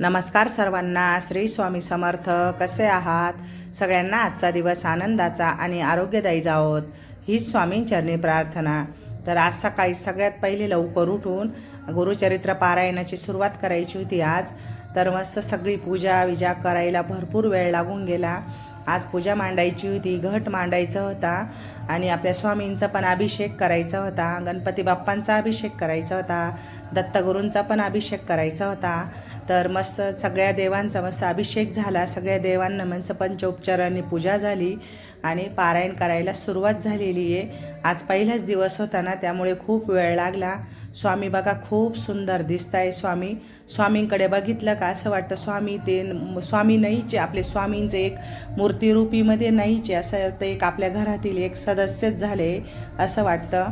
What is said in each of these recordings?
नमस्कार सर्वांना. श्री स्वामी समर्थ. कसे आहात? सगळ्यांना आजचा दिवस आनंदाचा आणि आरोग्यदायी जावोत. हीच स्वामींचरणी प्रार्थना. तर आज सकाळी सगळ्यात पहिले लवकर उठून गुरुचरित्र पारायणाची सुरुवात करायची होती आज. तर मस्त सगळी पूजा विजा करायला भरपूर वेळ लागून गेला. आज पूजा मांडायची होती घट मांडायचा होता आणि आपल्या स्वामींचा पण अभिषेक करायचा होता. गणपती बाप्पांचा अभिषेक करायचा होता. दत्तगुरूंचा पण अभिषेक करायचा होता. तर मस्त सगळ्या देवांचा मस्त अभिषेक झाला. सगळ्या देवांना मस्त पंचोपचारांनी पूजा झाली आणि पारायण करायला सुरुवात झालेली आहे. आज पहिलाच दिवस होता ना त्यामुळे खूप वेळ लागला. स्वामी बघा खूप सुंदर दिसत आहे स्वामी. स्वामींकडे बघितलं का असं वाटतं स्वामी ते स्वामी नाहीचे आपले स्वामींचे एक मूर्तिरूपीमध्ये नाहीचे असं ते एक आपल्या घरातील एक सदस्यच झाले असं वाटतं.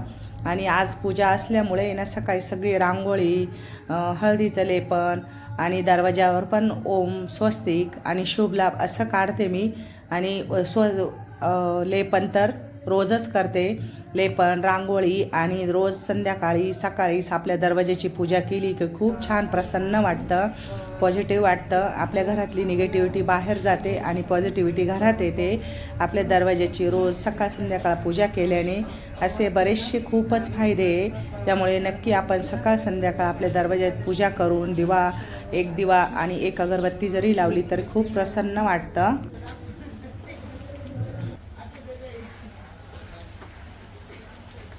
आणि आज पूजा असल्यामुळे ना सकाळी सगळी रांगोळी हळदीचं लेपन आणि दरवाजावर पण ओम स्वस्तिक आणि शुभ लाभ असं काढते मी. आणि स्व लेपन तर रोजच करते. लेपन रांगोळी आणि रोज संध्याकाळी सकाळी आपल्या दरवाजाची पूजा केली की खूप छान प्रसन्न वाटतं. पॉझिटिव्ह वाटतं. आपल्या घरातली निगेटिव्हिटी बाहेर जाते आणि पॉझिटिव्हिटी घरात येते. आपल्या दरवाजाची रोज सकाळ संध्याकाळ पूजा केल्याने असे बरेचसे खूपच फायदे त्यामुळे नक्की आपण सकाळ संध्याकाळ आपल्या दरवाज्यात पूजा करून दिवा एक दिवा आणि एक अगरबत्ती जरी लावली तर खूप प्रसन्न वाटतं.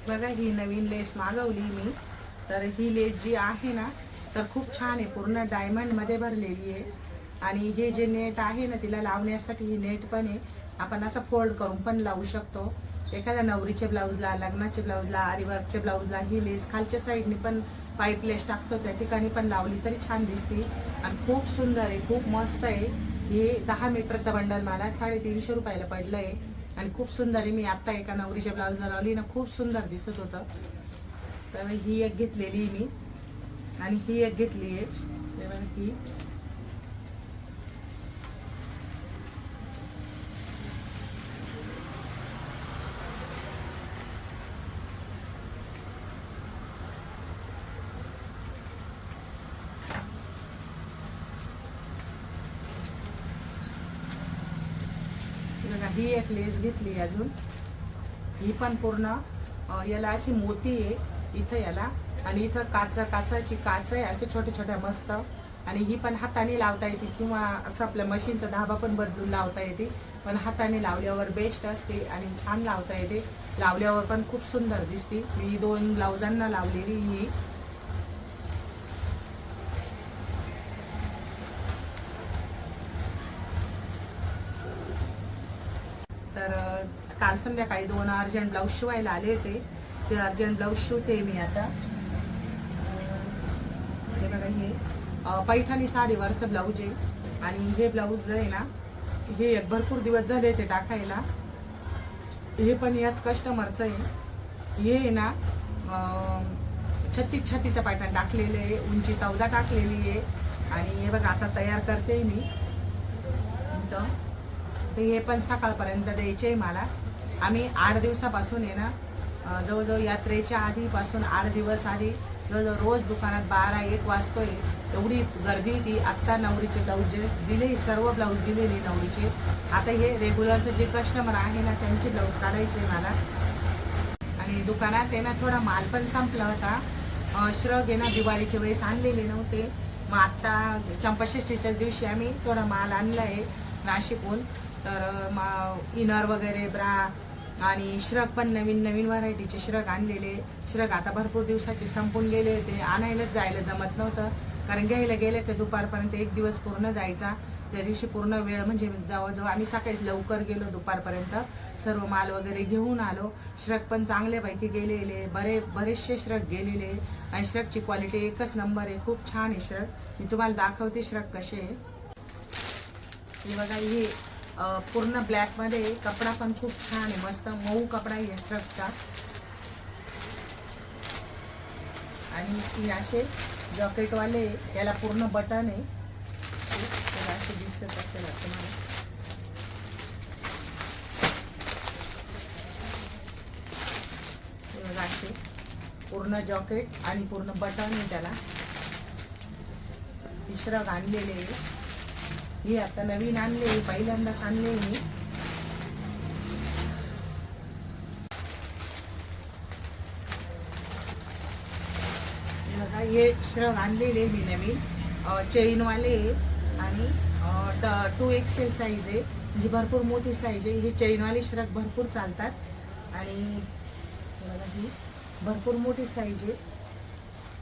बघा ही नवीन लेस मागवली मी. तर ही लेस जी आहे ना तर खूप छान आहे. पूर्ण डायमंडमध्ये भरलेली आहे. आणि हे जे नेट आहे ना तिला लावण्यासाठी ही नेट पण आहे. आपण असं फोल्ड करून पण लावू शकतो. एखाद्या नवरीच्या ब्लाऊजला लग्नाच्या ब्लाऊजला आरीवर्कच्या ब्लाऊजला ही लेस खालच्या साईडने पण पाईप लेस टाकतो त्या ठिकाणी पण लावली तरी छान दिसते. आणि खूप सुंदर आहे खूप मस्त आहे. हे दहा मीटरचा बंडल मला साडेतीनशे रुपयाला पडलं आहे आणि खूप सुंदर आहे मी आत्ता एका नवरीच्या ब्लाऊजला लावली ना खूप सुंदर दिसत होतं. तर ही एक घेतलेली मी. आणि ही एक घेतली आहे. ही एक लेस घेतली अजून. ही पण पूर्ण याला अशी मोठी आहे इथं याला. आणि इथं काचा काचाची काच आहे असे छोटे छोट्या मस्त. आणि ही पण हाताने लावता येते किंवा असं आपल्या मशीनचा धाबा पण बदलून लावता येते. पण हाताने लावल्यावर बेस्ट असते आणि छान लावता येते. लावल्यावर पण खूप सुंदर दिसते. मी दोन ब्लाउजांना लावलेली ही तर अ, काल संध्याकाळी दोन अर्जंट ब्लाऊज शिवायला आले होते. ते अर्जंट ब्लाऊज शिवते मी आता. हे बघा हे पैठणी साडीवरचं ब्लाऊज आहे. आणि हे ब्लाऊज आहे ना हे एक भरपूर दिवस झाले ते टाकायला. हे पण याच कस्टमरचं आहे. हे आहे ना छत्तीस छत्तीचं पॅटर्न टाकलेलं आहे. उंची चौदा टाकलेली आहे. आणि हे बघा आता तयार करते मी. तर हे पण सकाळपर्यंत द्यायचे आहे मला. आम्ही आठ दिवसापासून आहे ना जवळजवळ यात्रेच्या आधीपासून आठ दिवस आधी जवळजवळ रोज दुकानात बारा एक वाजतोय. एवढी गर्दी ती आत्ता नवरीचे ब्लाऊज जे दिले सर्व ब्लाऊज दिलेले नवरीचे. आता हे रेग्युलरचं जे कस्टमर आहे ना त्यांचे ब्लाऊज काढायचे मला. आणि दुकानात आहे ना थोडा माल पण संपला होता. श्रग आहे ना दिवाळीचे वेळेस आणलेले नव्हते. मग आत्ता चंपाषष्टीच्या दिवशी आम्ही थोडा माल आणला आहे नाशिकहून. तर मग इनर वगैरे ब्रा आणि श्रग पण नवीन नवीन व्हरायटीचे श्रग आणलेले. श्रग आता भरपूर दिवसाचे संपून गेले होते. आणायलाच जायला जमत नव्हतं. कारण घ्यायला गेले ते दुपारपर्यंत एक दिवस पूर्ण जायचा. त्या दिवशी पूर्ण वेळ म्हणजे जवळजवळ आम्ही सकाळीच लवकर गेलो दुपारपर्यंत. सर्व माल वगैरे घेऊन आलो. श्रग पण चांगल्यापैकी गेलेले. बरे बरेचसे श्रग गेलेले. आणि श्रगची क्वालिटी एकच नंबर आहे. खूप छान आहे श्रग मी तुम्हाला दाखवते श्रग कसे आहे. हे बघा हे पूर्ण ब्लॅकमध्ये. कपडा पण खूप छान आहे. मस्त मऊ कपडा आहे श्रगचा आणि असे असे जॉकेटवाले याला पूर्ण बटन आहे. त्याला असे दिसत असेल तुम्हाला. असे. पूर्ण जॉकेट आणि पूर्ण बटन आहे त्याला. ती श्रग आणलेले आहे. ही आता नवीन आणले पहिल्यांदाच आणले मी. बघा हे श्रग आणलेले मी नवीन. चेनवाले आणि टू एक्सेल साईज आहे म्हणजे भरपूर मोठी साईज आहे. हे चैनवाले श्रग भरपूर चालतात. आणि बघा ही भरपूर मोठी साईज आहे.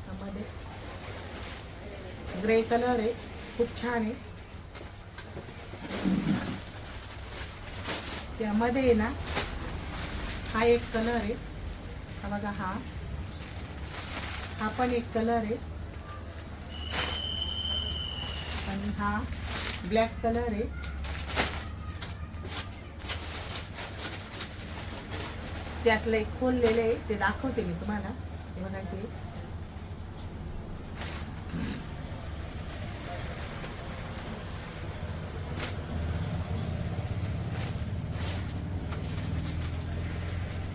त्यामध्ये ग्रे कलर आहे. खूप छान आहे. त्यामध्ये आहे ना हा एक कलर आहे. हा बघा हा. हा पण एक कलर आहे. आणि हा ब्लॅक कलर आहे. त्यातलं एक खोललेलं आहे. ते दाखवते मी तुम्हाला. हे बघा ते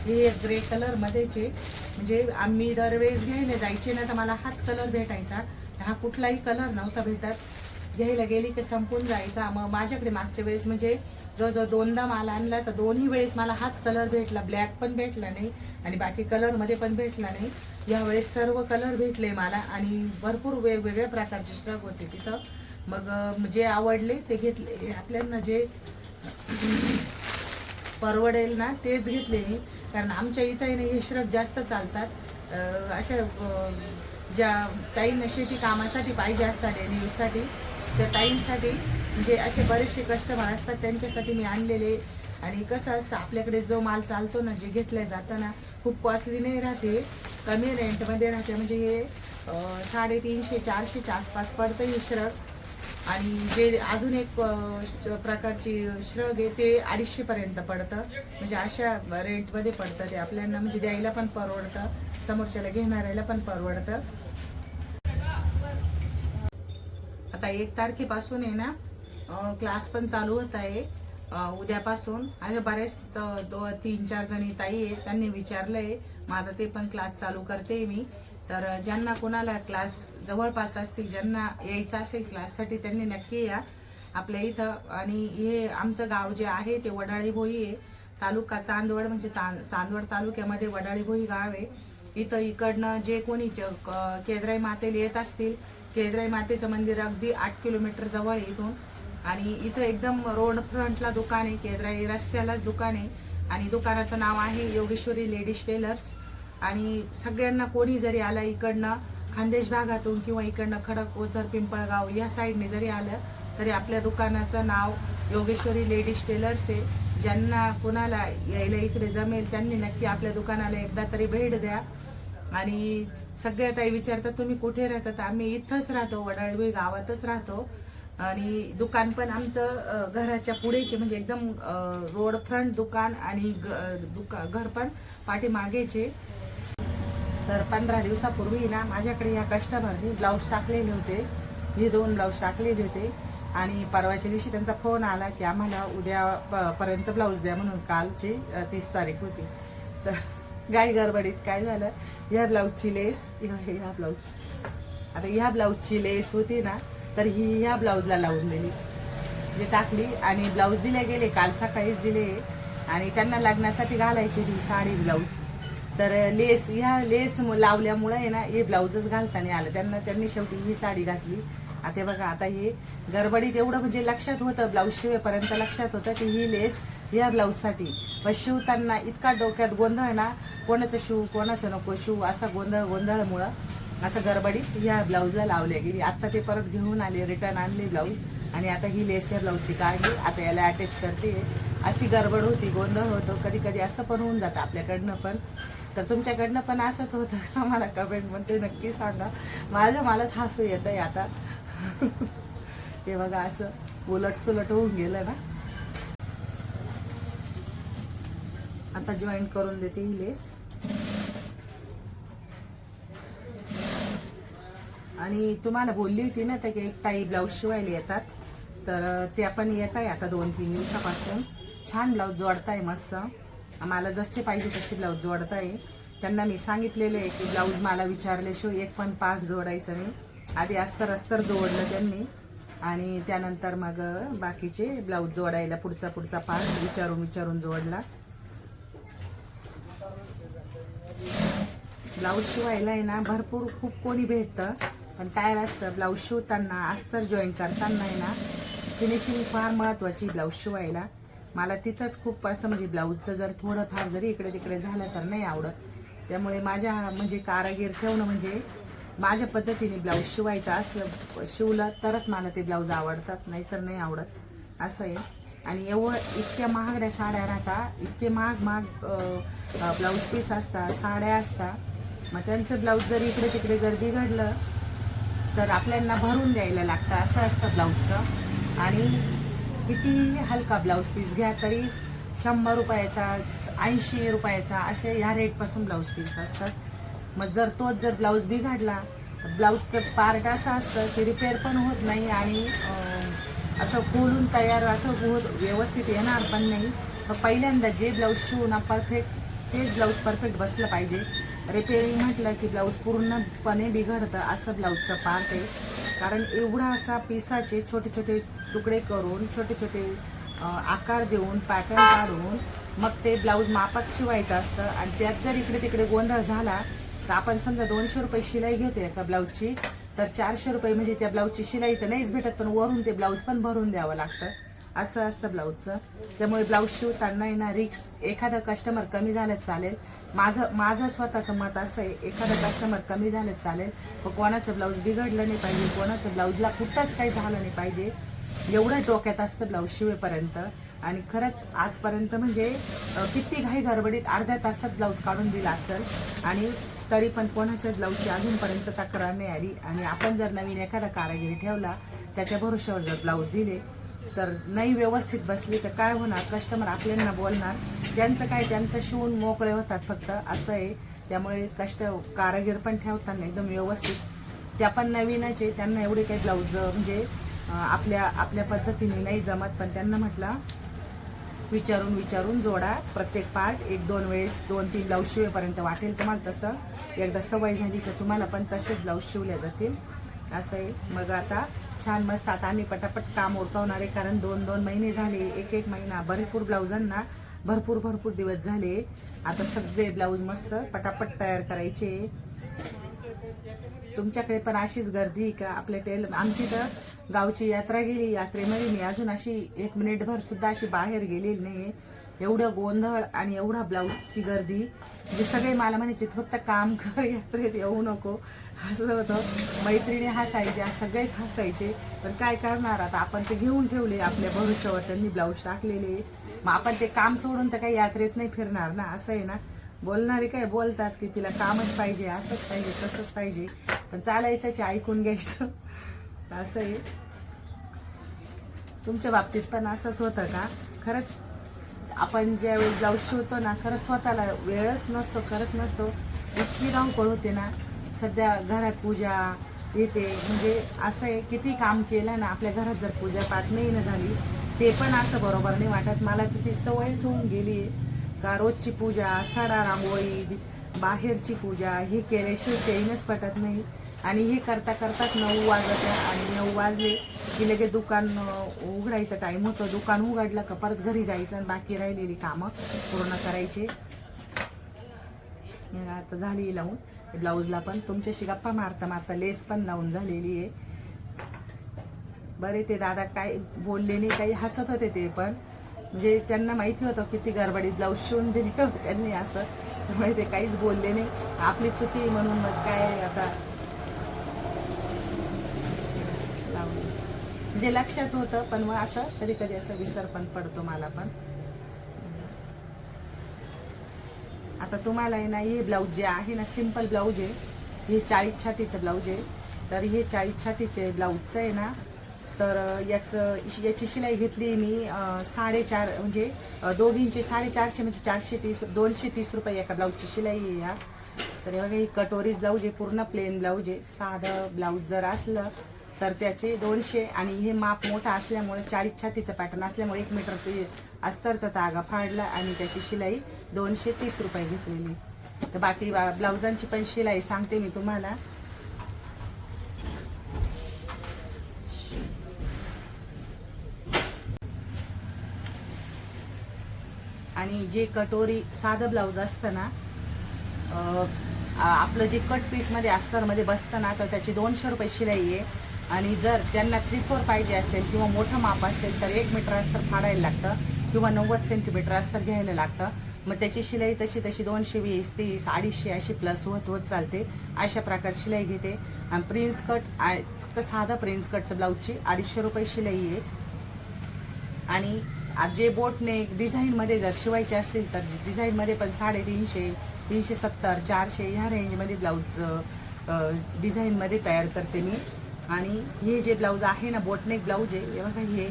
हे ग्रे कलर मध्येचे. म्हणजे आम्ही दरवेळेस घ्यायला जायचे ना तर मला हाच कलर भेटायचा. हा कुठलाही कलर नव्हता भेटत. घ्यायला गेली की संपून जायचा. मग माझ्याकडे मागच्या वेळेस म्हणजे जवळजवळ दोनदा माल आणला तर दोन्ही वेळेस मला हाच कलर भेटला. ब्लॅक पण भेटला नाही आणि बाकी कलरमध्ये पण भेटला नाही. यावेळेस सर्व कलर भेटले मला आणि भरपूर वेगवेगळ्या प्रकारचे श्रग होते तिथं. मग जे आवडले ते घेतले. आपल्यांना जे परवडेल ना तेच घेतले मी. कारण आमच्या इथं हे श्रग जास्त चालतात. अशा ज्या ताईंना शेती कामासाठी पाहिजे असतात डेली यूजसाठी त्या ताईंसाठी म्हणजे असे बरेचसे कस्टमर असतात त्यांच्यासाठी मी आणलेले. आणि कसं असतं आपल्याकडे जो माल चालतो ना जे घेतल्या जाताना खूप कॉस्टली नाही राहते. कमी रेंटमध्ये राहते. म्हणजे हे साडेतीनशे चारशेच्या आसपास पडतं हे श्रग आणि जे अजून एक प्रकारची श्रग आहे ते अडीचशे पर्यंत पडतं. म्हणजे अशा रेंटमध्ये पडतं ते आपल्याला. म्हणजे द्यायला पण परवडतं. समोरच्याला घेणाऱ्याला पण परवडतं. आता एक तारखेपासून आहे ना क्लास पण चालू होत आहे. उद्यापासून. अशा बरेच दोन दो तीन चार जणी ताई आहे त्यांनी विचारलंय. मग आता ते पण क्लास चालू करते मी. तर ज्यांना कोणाला क्लास जवळपास असतील ज्यांना यायचं असेल क्लाससाठी त्यांनी नक्की या आपल्या इथं. आणि हे आमचं गाव जे आहे ते वडाळी भोई आहे. तालुका चांदवड म्हणजे चांदवड तालुक्यामध्ये वडाळी भोई गाव आहे. इथं इकडनं जे कोणी ज- केदराई मातेला येत असतील केदराई मातेचं मंदिर अगदी आठ किलोमीटर जवळ आहे इथून. आणि इथं एकदम रोड फ्रंटला दुकान आहे केदराई रस्त्यालाच दुकान आहे. आणि दुकानाचं नाव आहे योगेश्वरी लेडीज टेलर्स. आणि सगळ्यांना कोणी जरी आला इकडनं खानदेश भागातून किंवा इकडनं खडक ओझर पिंपळगाव या साईडने जरी आलं तरी आपल्या दुकानाचं नाव योगेश्वरी लेडीज टेलर्स आहे. ज्यांना कोणाला यायला इकडे जमेल त्यांनी नक्की आपल्या दुकानाला एकदा तरी भेट द्या. आणि सगळ्या ताई विचारतात तुम्ही कुठे राहतात? आम्ही इथंच राहतो वडाळी गावातच राहतो. आणि दुकान पण आमचं घराच्या पुढेचे म्हणजे एकदम रोड फ्रंट दुकान आणि ग- दुका घर पण पाठीमागेचे. तर पंधरा दिवसापूर्वी ना माझ्याकडे या कस्टमरने ब्लाऊज टाकलेले होते. हे दोन ब्लाऊज टाकलेले होते. आणि परवाच्या दिवशी त्यांचा फोन आला की आम्हाला उद्या प- पर्यंत ब्लाऊज द्या म्हणून. कालची तीस तारीख होती. तर गाई गडबडीत काय झालं? ह्या ब्लाऊजची लेस ह्या ह्या ब्लाऊज आता ह्या ब्लाऊजची लेस होती ना तर ही ह्या ब्लाऊजला लावून दिली. जे टाकली आणि ब्लाऊज दिले गेले. काल सकाळीच दिले. आणि त्यांना लग्नासाठी घालायची ही साडी ब्लाऊज तर लेस ह्या लेस लावल्यामुळं आहे ना हे ब्लाऊजच घालताना आलं. त्यांना त्यांनी शेवटी ही साडी घातली. आता बघा आता हे गडबडीत एवढं म्हणजे लक्षात होतं ब्लाऊज शिवेपर्यंत लक्षात होतं की ही लेस या ब्लाऊजसाठी. पण शिवताना इतका डोक्यात गोंधळ ना कोणाचं शिव कोणाचं नको शिव असा गोंधळ गोंधळमुळं असं गडबडीत ह्या ब्लाऊजला लावले गेली. आत्ता ते परत घेऊन आले रिटर्न आणले ब्लाऊज. आणि आता ही लेस या ब्लाऊजची काढली. आता याला अटॅच करते. अशी गडबड होती गोंधळ होतो. कधी कधी असं पण होऊन जातं आपल्याकडनं पण. तर तुमच्याकडनं पण असंच होतं. का मला कमेंटमध्ये नक्की सांगा. माझ्या मलाच हसू येतं आहे आता. ते बघा असं उलट सुलट होऊन गेलं ना. आता जॉईन करून देते ही लेस आणि तुम्हाला बोलली होती ना तर की एक ताई ब्लाऊज शिवायला येतात. तर ते पण येत आहे आता दोन तीन दिवसापासून. छान ब्लाऊज जोडताय मस्त. मला जसे पाहिजे तसे ब्लाऊज जोडता येईल. त्यांना मी सांगितलेले आहे की ब्लाऊज मला विचारल्याशिवाय एक पण पार्ट जोडायचं नाही. आधी अस्तर अस्तर जोडलं त्यांनी आणि त्यानंतर मग बाकीचे ब्लाऊज जोडायला पुढचा पुढचा पार्ट विचारून विचारून जोडला. ब्लाऊज शिवायला आहे ना भरपूर खूप कोणी भेटतं पण काय असतं ब्लाऊज शिवताना अस्तर जॉईन करताना आहे ना फिनिशिंग फार महत्वाची ब्लाऊज शिवायला. मला तिथंच खूप असं म्हणजे ब्लाऊजचं जर थोडंफार जरी इकडे तिकडे झालं तर नाही आवडत. त्यामुळे माझ्या म्हणजे कारागीर ठेवणं म्हणजे माझ्या पद्धतीने ब्लाऊज शिवायचं असलं शिवलं तरच मला ते ब्लाऊज आवडतात नाहीतर नाही आवडत. असं आहे. आणि एवढं इतक्या महागड्या साड्या राहता इतके महाग महाग ब्लाऊज पीस असतात साड्या असतात मग त्यांचं ब्लाऊज जर इकडे तिकडे जर बिघडलं तर आपल्यांना भरून द्यायला लागतं. असं असतं ब्लाऊजचं. आणि किती हलका ब्लाऊज पीस घ्या तरी शंभर रुपयाचा ऐंशी रुपयाचा असे ह्या रेटपासून ब्लाऊज पीस असतात. मग जर तोच जर ब्लाऊज बिघडला ब्लाऊजचं पार्ट असं असतं की रिपेअर पण होत नाही आणि असं खोलून तयार असं होत व्यवस्थित येणार पण नाही. मग पहिल्यांदा जे ब्लाऊज शिवून परफेक्ट तेच ब्लाऊज परफेक्ट बसलं पाहिजे. रिपेअरिंग म्हटलं की ब्लाऊज पूर्णपणे बिघडतं असं ब्लाऊजचं पार्ट आहे. कारण एवढा असा पिसाचे छोटे छोटे तुकडे करून छोटे छोटे आकार देऊन पॅटर्न काढून मग ते ब्लाऊज मापात शिवायचं असतं आणि त्यात जर इकडे तिकडे गोंधळ झाला तर आपण समजा दोनशे रुपये शिलाई घेतोय एका ब्लाऊजची तर चारशे रुपये म्हणजे त्या ब्लाऊजची शिलाई तर नाहीच भेटत पण वरून ते ब्लाऊज पण भरून द्यावं लागतं. असं असतं ब्लाऊजचं त्यामुळे ब्लाऊज शिवताना येणार ना रिक्स एखादा कस्टमर कमी झालं चालेल. माझं माझं स्वतःचं मत असं आहे एखादा कस्टमर कमी झालं चालेल पण कोणाचं ब्लाऊज बिघडलं नाही पाहिजे कोणाचं ब्लाऊजला कुठंच काही झालं नाही पाहिजे. एवढं डोक्यात असतं ब्लाऊज शिवेपर्यंत. आणि खरंच आजपर्यंत म्हणजे किती घाई गडबडीत अर्ध्या तासात ब्लाऊज काढून दिला असेल आणि तरी पण कोणाच्या ब्लाऊजची अजूनपर्यंत तक्रार नाही आली. आणि आपण जर नवीन एखादा कारागिरी ठेवला त्याच्या भरोश्यावर जर ब्लाऊज दिले तर नाही व्यवस्थित बसली तर काय होणार? कस्टमर आपल्यांना बोलणार. त्यांचं काय त्यांचं शिवून मोकळे होतात फक्त. असं आहे. त्यामुळे कष्ट कारागीर पण ठेवताना एकदम व्यवस्थित. त्या पण नवीनच आहे. त्यांना एवढे काही ब्लाऊज म्हणजे आपल्या आपल्या पद्धतीने नाही जमत. पण त्यांना म्हटलं विचारून विचारून जोडा. प्रत्येक पार्ट एक दोन वेळेस दोन तीन ब्लाऊज शिवेपर्यंत वाटेल तुम्हाला तसं. एकदा सवय झाली तर तुम्हाला पण तसेच ब्लाऊज शिवले जातील. असं आहे मग आता छान मस्त आता आम्ही पटापट काम उरकवणार आहे कारण दोन दोन महिने झाले एक एक महिना. भरपूर ब्लाऊजांना भरपूर भरपूर दिवस झाले. आता सगळे ब्लाऊज मस्त पटापट तयार करायचे. तुमच्याकडे पण अशीच गर्दी आहे का? आपल्या टेल आमची तर गावची यात्रा गेली यात्रेमध्ये मी अजून अशी एक मिनिटभर सुद्धा अशी बाहेर गेलेली नाही एवढं गोंधळ आणि एवढा ब्लाऊजची गर्दी. म्हणजे सगळे मला म्हणायचे फक्त काम कर यात्रेत येऊ नको. असं होतं. मैत्रिणी हसायच्या सगळेच हसायचे. पण काय करणार आता? आपण ते घेऊन ठेवले आपल्या भविष्यावर त्यांनी ब्लाऊज टाकलेले. मग आपण ते काम सोडून तर काही यात्रेत नाही फिरणार ना? असं आहे ना? बोलणारे काय बोलतात की तिला कामच पाहिजे असंच पाहिजे तसंच पाहिजे. पण चालायचं आहे, ऐकून घ्यायचं. असं आहे. तुमच्या बाबतीत पण असंच होतं का? खरंच आपण ज्यावेळी ब्लाऊज शिवतो ना खरंच स्वतःला वेळच नसतो खरंच नसतो. इतकी धावपळ होते ना सध्या घरात पूजा येते. म्हणजे असं आहे किती काम केलं ना आपल्या घरात जर पूजा पाठ नाही ना झाली ते पण असं बरोबर नाही वाटत. मला तिथे सवयच होऊन गेली का रोजची पूजा सडा रांगोळी बाहेरची पूजा हे केल्याशिवाय चैनच पटत नाही. आणि हे करता करताच नऊ वाजत आणि नऊ वाजले. की लगेच दुकान उघडायचं उघडायचा टाइम होतो. दुकान उघडलं का परत घरी जायचं आणि बाकी राहिलेली कामं पूर्ण करायचे. आता झाली लावून. ब्लाऊजला पण तुमच्याशी गप्पा मारता मारता लेस पण लावून झालेली आहे. बरे ते दादा काय बोलले नाही काही हसत होते ते पण. म्हणजे त्यांना माहिती होतं किती गडबडीत ब्लाऊज शिवून दिले होते त्यांनी असं. त्यामुळे ते काहीच बोलले नाही. आपली चुकी आहे म्हणून मग काय आता लावलं. जे लक्षात होतं पण मग असं कधी कधी असं विसर पण पडतो मला पण. आता तुम्हाला आहे ना हे ब्लाऊज जे आहे ना सिंपल ब्लाऊज आहे. हे चाळीस छातीचं ब्लाऊज आहे. तर हे चाळीस छातीचे ब्लाऊजचं आहे ना तर याचं याची शिलाई घेतली मी साडेचार म्हणजे अं, दोघींची साडेचारशे म्हणजे चारशे तीस दोनशे तीस रुपये एका ब्लाऊजची शिलाई आहे या. तर हे बघा ही कटोरीज ब्लाऊज आहे पूर्ण प्लेन ब्लाऊज आहे. साधं ब्लाऊज जर असलं तर त्याचे दोनशे आणि हे माप मोठा असल्यामुळे चाळीस छातीचं पॅटर्न असल्यामुळे एक मीटर ते अस्तरचा तागा फाडला आणि त्याची शिलाई दोनशे तीस रुपये घेतलेली. तर बाकी ब्लाउजांची पण शिलाई सांगते मी तुम्हाला. आणि जे कटोरी साधं ब्लाऊज असतं ना आपलं जे कट पीसमध्ये अस्तरमध्ये बसतं ना तर त्याची दोनशे रुपये शिलाई आहे. आणि जर त्यांना थ्री फोर पाहिजे असेल किंवा मोठं माप असेल तर एक मीटर अस्तर फाडायला लागतं किंवा नव्वद सेंटीमीटर अस्तर घ्यायला लागतं. मग त्याची शिलाई तशी तशी दोनशे वीस तीस अडीचशे अशी प्लस होत होत चालते. अशा प्रकारची शिलाई घेते. आणि प्रिन्स कट फक्त साधा प्रिन्स कटचं ब्लाऊजची अडीचशे रुपये शिलाई आहे. आणि आज जे बोटने डिझाईनमध्ये जर शिवायचे असतील तर डिझाईनमध्ये पण साडेतीनशे तीनशे सत्तर चारशे ह्या रेंजमध्ये ब्लाऊज डिझाईनमध्ये तयार करते मी. आणि हे जे ब्लाऊज आहे ना बोटनेक ब्लाऊज आहे बघा हे.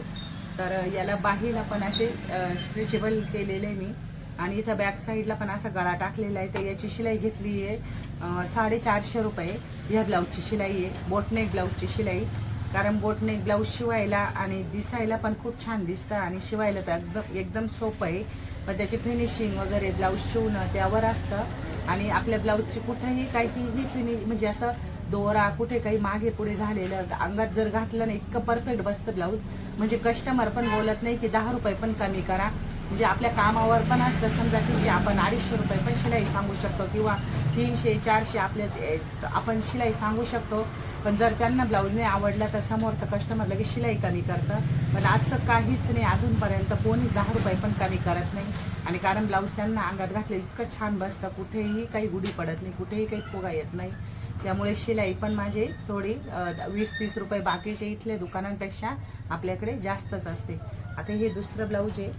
तर याला बाहीला पण असे स्ट्रेचेबल केलेले आहे मी. आणि इथं बॅक साईडला पण असा गळा टाकलेला आहे. तर याची शिलाई घेतली आहे साडेचारशे रुपये ह्या ब्लाऊजची शिलाई आहे बोटनेक ब्लाऊजची शिलाई. कारण बोटनेक ब्लाऊज शिवायला आणि दिसायला पण खूप छान दिसतं आणि शिवायला तर एकदम एकदम सोपं आहे. पण त्याची फिनिशिंग वगैरे ब्लाऊज शिवणं त्यावर असतं. आणि आपल्या ब्लाऊजची कुठंही काहीही फिनिश म्हणजे असं दोरा कुठे काही मागे पुढे झालेलं अंगात जर घातलं ना इतकं परफेक्ट बसतं ब्लाऊज म्हणजे कस्टमर पण बोलत नाही की दहा रुपये पण कमी करा. म्हणजे आपल्या कामावर पण असतं. समजा की जे आपण अडीचशे रुपये पण शिलाई सांगू शकतो किंवा तीनशे चारशे आपल्या आपण शिलाई सांगू शकतो. पण जर त्यांना ब्लाऊज नाही आवडला तर समोरचं कस्टमर लगेच शिलाई कमी करतं. पण असं काहीच नाही. अजूनपर्यंत कोणी दहा रुपये पण कमी करत नाही. आणि कारण ब्लाऊज त्यांना अंगात घातलं इतकं छान बसतं. कुठेही काही गुढी पडत नाही. कुठेही काही फुगा येत नाही. त्यामुळे शिलाई पण माझे थोडी वीस तीस रुपये बाकीचे इथल्या दुकानांपेक्षा आपल्याकडे जास्तच असते. आता हे दुसरं ब्लाऊज आहे.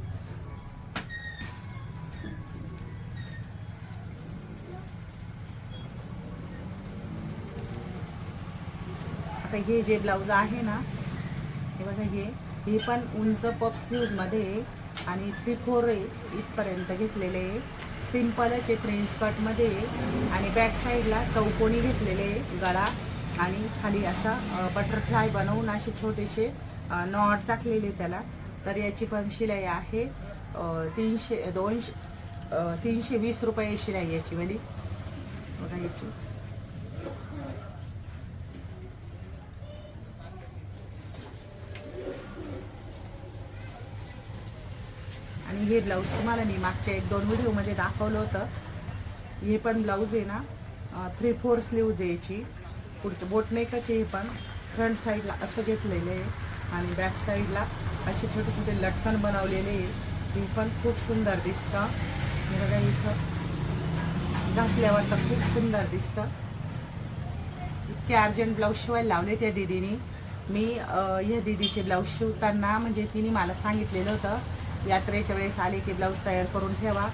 आता हे जे ब्लाऊज आहे ना हे बघा हे हे पण उंच पप स्लीव्जमध्ये मध्ये आणि थ्री फोर इथपर्यंत घेतलेले आहे. सिम्पलच आहे प्रिन्स कटमध्ये. आणि बॅक साईडला चौकोनी घेतलेले गळा आणि खाली असा बटरफ्लाय बनवून असे छोटेसे नॉट टाकलेले त्याला. तर याची पण शिलाई आहे तीनशे दोनशे तीनशे वीस रुपये शिलाई याची वाली. बघा याची. हे ब्लाऊज तुम्हाला मी मागच्या एक दोन व्हिडिओमध्ये दाखवलं होतं. हे पण ब्लाऊज आहे ना थ्री फोर स्लीव्ज आहे याची. पुढचं बोटनेकाचे हे पण. फ्रंट साईडला असं घेतलेलं आहे आणि बॅक साईडला असे छोटे छोटे लटकन बनवलेले आहे. हे पण खूप सुंदर दिसतं. बघा इथं. घातल्यावर तर खूप सुंदर दिसतं. इतके अर्जंट ब्लाऊज शिवायला लावले त्या दिदीनी. मी या दिदीचे ब्लाऊज शिवताना म्हणजे तिने मला सांगितलेलं होतं यात्रेच्या वेळेस आली की ब्लाऊज तयार करून ठेवा.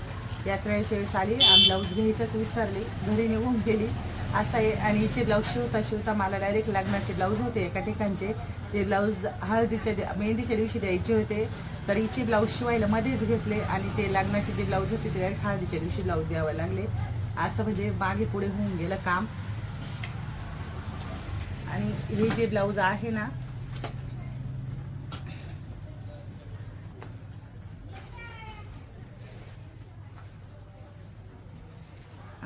यात्रेच्या वेळेस आली आणि ब्लाऊज घ्यायचंच विसरली. घरी निघून गेली. असं आहे आणि हिचे ब्लाऊज शिवता शिवता मला डायरेक्ट लग्नाचे ब्लाऊज होते एका ठिकाणचे. ते ब्लाऊज हळदीच्या मेहंदीच्या दिवशी द्यायचे होते. तर हिचे ब्लाऊज शिवायला मध्येच घेतले आणि ते लग्नाचे जे ब्लाऊज होते ते हळदीच्या दिवशी ब्लाऊज द्यावे लागले. असं म्हणजे मागे पुढे होऊन गेलं काम. आणि हे जे ब्लाऊज आहे ना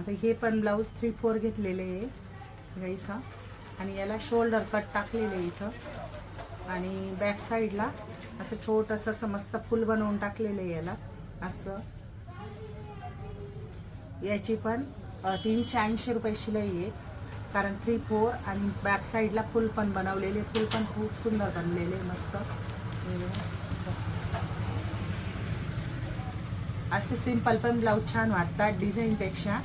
आता हे पण ब्लाऊज थ्री फोर घेतलेले आहे. इथं. आणि याला शोल्डर कट टाकलेले आहे इथं. आणि बॅक साईडला असं छोटंसं असं मस्त फुल बनवून टाकलेलं आहे याला. असं. याची पण तीनशे ऐंशी रुपये शिलाई आहे. कारण थ्री फोर आणि बॅक साईडला फुल पण बनवलेले फुल पण खूप सुंदर बनलेले मस्त. असे सिंपल पण ब्लाऊज छान वाटतात डिझाईनपेक्षा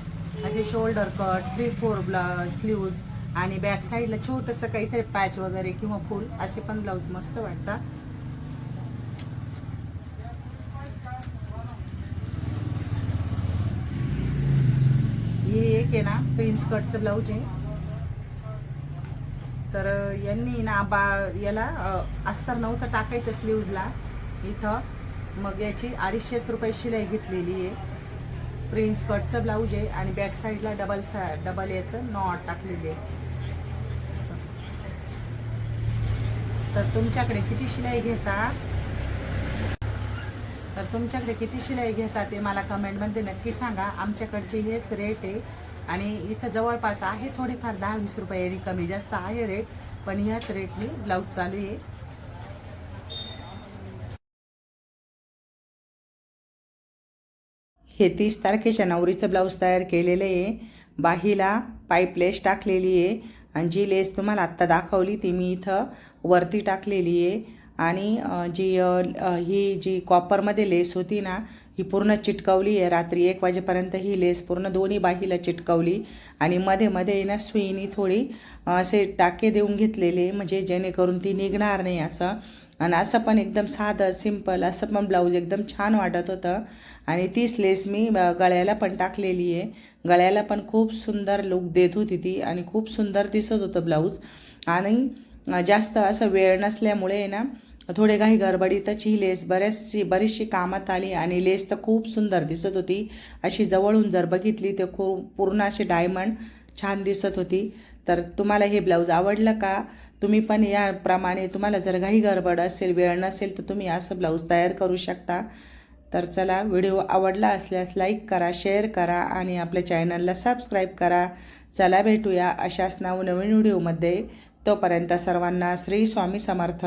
असे shoulder cut three four blouse sleeves आणि बॅक साईडला छोटंसं काहीतरी पॅच वगैरे किंवा फुल असे पण ब्लाऊज मस्त वाटतात. हे एक आहे ना प्रिन्स कटचं ब्लाऊज आहे. तर यांनी ना बा याला अस्तर नव्हतं टाकायचं स्लीव्जला इथं. मग याची अडीचशेच रुपये शिलाई घेतलेली आहे. प्रिन्स कटचं ब्लाऊज आहे आणि बॅक साईडला डबल सा डबल याचं नॉट टाकलेली आहे. तर तुमच्याकडे किती शिलाई घेतात? तर तुमच्याकडे किती शिलाई घेतात ते मला कमेंटमध्ये नक्की सांगा. आमच्याकडचे हेच रेट आहे. आणि इथं जवळपास आहे थोडेफार दहा वीस रुपये कमी जास्त आहे रेट पण ह्याच रेटने ब्लाऊज चालू आहे. हे तीस तारखेच्या नवरीचं ब्लाऊज तयार केलेलं आहे. बाहीला पाईप लेस टाकलेली आहे. आणि जी लेस तुम्हाला आत्ता दाखवली ती मी इथं वरती टाकलेली आहे. आणि जी ही जी कॉपरमध्ये लेस होती ना ही पूर्ण चिटकवली आहे. रात्री एक वाजेपर्यंत ही लेस पूर्ण दोन्ही बाहीला चिटकवली. आणि मध्ये मध्ये ना सुईनी थोडी असे टाके देऊन घेतलेले म्हणजे जेणेकरून ती निघणार नाही असं. आणि असं पण एकदम साधं सिंपल असं पण ब्लाऊज एकदम छान वाटत होतं. आणि तीच लेस मी गळ्याला पण टाकलेली आहे. गळ्याला पण खूप सुंदर लुक देत होती ती आणि खूप सुंदर दिसत होतं ब्लाऊज आणि जास्त असं वेळ नसल्यामुळे ना थोडे काही गडबडीतच ही लेस बऱ्याचशी बरीचशी कामात आली आणि लेस तर खूप सुंदर दिसत होती. अशी जवळून जर बघितली तर खूप पूर्ण अशी डायमंड छान दिसत होती. तर तुम्हाला हे ब्लाऊज आवडलं का? तुम्ही पण याप्रमाणे तुम्हाला जर काही गडबड असेल वेळ नसेल तर तुम्ही असं ब्लाऊज तयार करू शकता. तर चला व्हिडिओ आवडला असल्यास लाईक करा शेअर करा आणि आपल्या चॅनलला सबस्क्राईब करा. चला भेटूया अशाच नवनवीन व्हिडिओमध्ये. तोपर्यंत सर्वांना श्री स्वामी समर्थ.